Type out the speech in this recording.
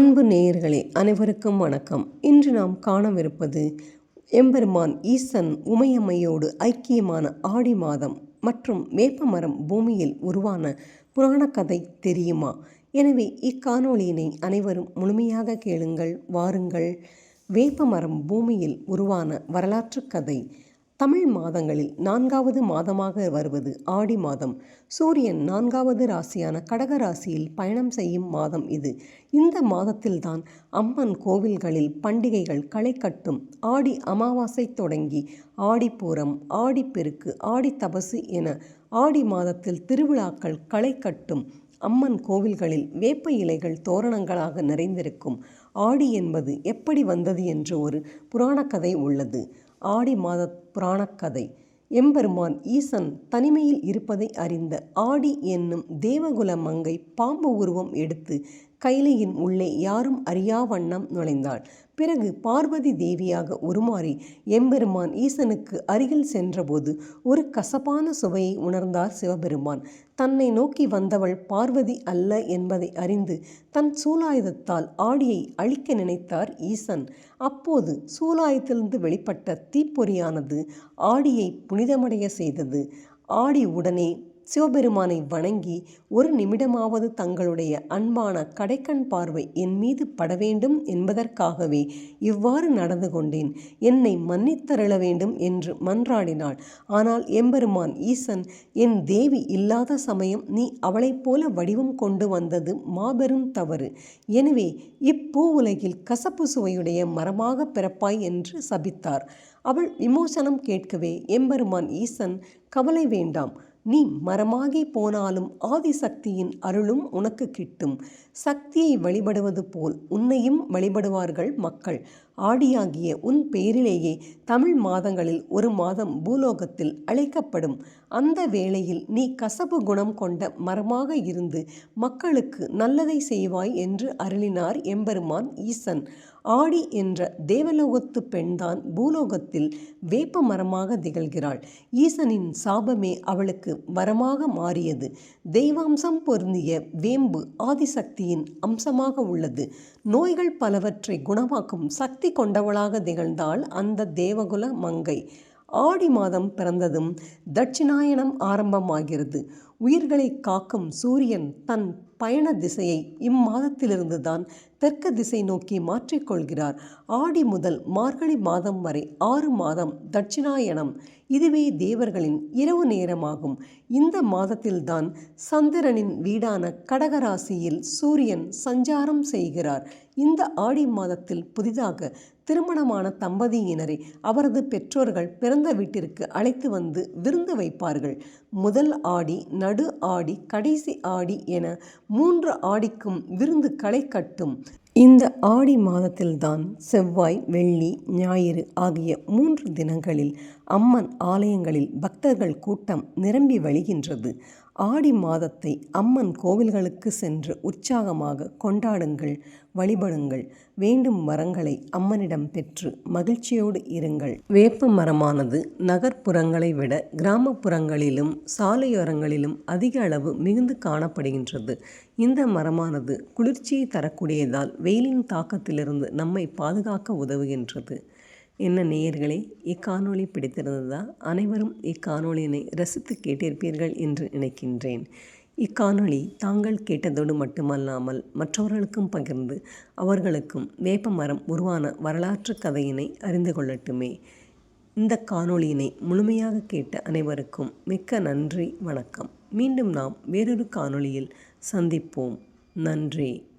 அன்பு நேயர்களே அனைவருக்கும் வணக்கம். இன்று நாம் காணவிருப்பது எம்பெருமான் ஈசன் உமையம்மையோடு ஐக்கியமான ஆடி மாதம் மற்றும் வேப்பமரம் பூமியில் உருவான புராண கதை தெரியுமா? எனவே இக்காணொளியினை அனைவரும் முழுமையாக கேளுங்கள் வாருங்கள். வேப்பமரம் பூமியில் உருவான வரலாற்றுக் கதை தமிழ் மாதங்களில் நான்காவது மாதமாக வருவது ஆடி மாதம். சூரியன் நான்காவது ராசியான கடக ராசியில் பயணம் செய்யும் மாதம் இது. இந்த மாதத்தில்தான் அம்மன் கோவில்களில் பண்டிகைகள் களை கட்டும். ஆடி அமாவாசை தொடங்கி ஆடிப்பூரம் ஆடிப்பெருக்கு ஆடி தபசு என ஆடி மாதத்தில் திருவிழாக்கள் களை கட்டும். அம்மன் கோவில்களில் வேப்ப இலைகள் தோரணங்களாக நிறைந்திருக்கும். ஆடி என்பது எப்படி வந்தது என்று ஒரு புராணக்கதை உள்ளது. ஆடி மாத புராணக்கதை. எம்பெருமான் ஈசன் தனிமையில் இருப்பதை அறிந்த ஆடி என்னும் தேவகுல மங்கை பாம்பு உருவம் எடுத்து கைலையின் உள்ளே யாரும் அறியா வண்ணம் நுழைந்தாள். பிறகு பார்வதி தேவியாக உருமாறி எம்பெருமான் ஈசனுக்கு அருகில் சென்றபோது ஒரு கசப்பான சுவையை உணர்ந்தார் சிவபெருமான். தன்னை நோக்கி வந்தவள் பார்வதி அல்ல என்பதை அறிந்து தன் சூலாயுதத்தால் ஆடியை அழிக்க நினைத்தார் ஈசன். அப்போது சூலாயத்திலிருந்து வெளிப்பட்ட தீப்பொறியானது ஆடியை புனிதமடைய செய்தது. ஆடி உடனே சிவபெருமானை வணங்கி ஒரு நிமிடமாவது தங்களுடைய அன்பான கடைக்கண் பார்வை என் மீது பட வேண்டும் என்பதற்காகவே இவ்வாறு நடந்து கொண்டேன். என்னை மன்னித்தருள வேண்டும் என்று மன்றாடினாள். ஆனால் எம்பெருமான் ஈசன் என் தேவி இல்லாத சமயம் நீ அவளைப் போல வடிவம் கொண்டு வந்தது மாபெரும் தவறு. எனவே இப்பூ உலகில் கசப்பு சுவையுடைய மரமாக பிறப்பாய் என்று சபித்தார். அவள் விமோசனம் கேட்கவே எம்பெருமான் ஈசன் கவலை வேண்டாம். நீ மரமாகி போனாலும் ஆதிசக்தியின் அருளும் உனக்கு கிட்டும். சக்தியை வழிபடுவது போல் உன்னையும் வழிபடுவார்கள் மக்கள். ஆடியாகிய உன் பெயரிலேயே தமிழ் மாதங்களில் ஒரு மாதம் பூலோகத்தில் அழைக்கப்படும். அந்த வேளையில் நீ கசப்பு குணம் கொண்ட மரமாக இருந்து மக்களுக்கு நல்லதை செய்வாய் என்று அருளினார் எம்பெருமான் ஈசன். ஆடி என்ற தேவலோகத்து பெண்தான் பூலோகத்தில் வேப்ப மரமாக திகழ்கிறாள். ஈசனின் சாபமே அவளுக்கு வரமாக மாறியது. தெய்வாம்சம் பொருந்திய வேம்பு ஆதிசக்தியின் அம்சமாக உள்ளது. நோய்கள் பலவற்றை குணமாக்கும் சக்தி கொண்டவளாக திகழ்ந்தாள் அந்த தேவகுல மங்கை. ஆடி மாதம் பிறந்ததும் தட்சிணாயனம் ஆரம்பமாகிறது. உயிர்களை காக்கும் சூரியன் தன் பயண திசையை இம்மாதத்திலிருந்து தான் தெற்கு திசை நோக்கி மாற்றிக்கொள்கிறார். ஆடி முதல் மார்கழி மாதம் வரை ஆறு மாதம் தட்சிணாயனம் இதுவே தேவர்களின் இரவு நேரமாகும். இந்த மாதத்தில்தான் சந்திரனின் வீடான கடகராசியில் சூரியன் சஞ்சாரம் செய்கிறார். இந்த ஆடி மாதத்தில் புதிதாக திருமணமான தம்பதியினரை அவரது பெற்றோர்கள் பிறந்த வீட்டிற்கு அழைத்து வந்து விருந்து வைப்பார்கள். முதல் ஆடி நடு ஆடி கடைசி ஆடி என மூன்று ஆடிக்கும் விருந்து களை கட்டும். இந்த ஆடி மாதத்தில்தான் செவ்வாய் வெள்ளி ஞாயிறு ஆகிய மூன்று தினங்களில் அம்மன் ஆலயங்களில் பக்தர்கள் கூட்டம் நிரம்பி வழிகின்றது. ஆடி மாதத்தை அம்மன் கோவில்களுக்கு சென்று உற்சாகமாக கொண்டாடுங்கள் வழிபடுங்கள். வேண்டும் வரங்களை அம்மனிடம் பெற்று மகிழ்ச்சியோடு இருங்கள். வேப்ப மரமானது நகர்ப்புறங்களை விட கிராமப்புறங்களிலும் சாலையோரங்களிலும் அதிக அளவு மிகுந்து காணப்படுகின்றது. இந்த மரமானது குளிர்ச்சியை தரக்கூடியதால் வெயிலின் தாக்கத்திலிருந்து நம்மை பாதுகாக்க உதவுகின்றது. என்ன நேயர்களே இக்காணொளி பிடித்திருந்ததா? அனைவரும் இக்காணொளியினை ரசித்து கேட்டிருப்பீர்கள் என்று நினைக்கின்றேன். இக்காணொளி தாங்கள் கேட்டதோடு மட்டுமல்லாமல் மற்றவர்களுக்கும் பகிர்ந்து அவர்களுக்கும் வேப்பமரம் உருவான வரலாற்று கதையினை அறிந்து கொள்ளட்டுமே. இந்த காணொளியினை முழுமையாக கேட்ட அனைவருக்கும் மிக்க நன்றி வணக்கம். மீண்டும் நாம் வேறொரு காணொளியில் சந்திப்போம். நன்றி.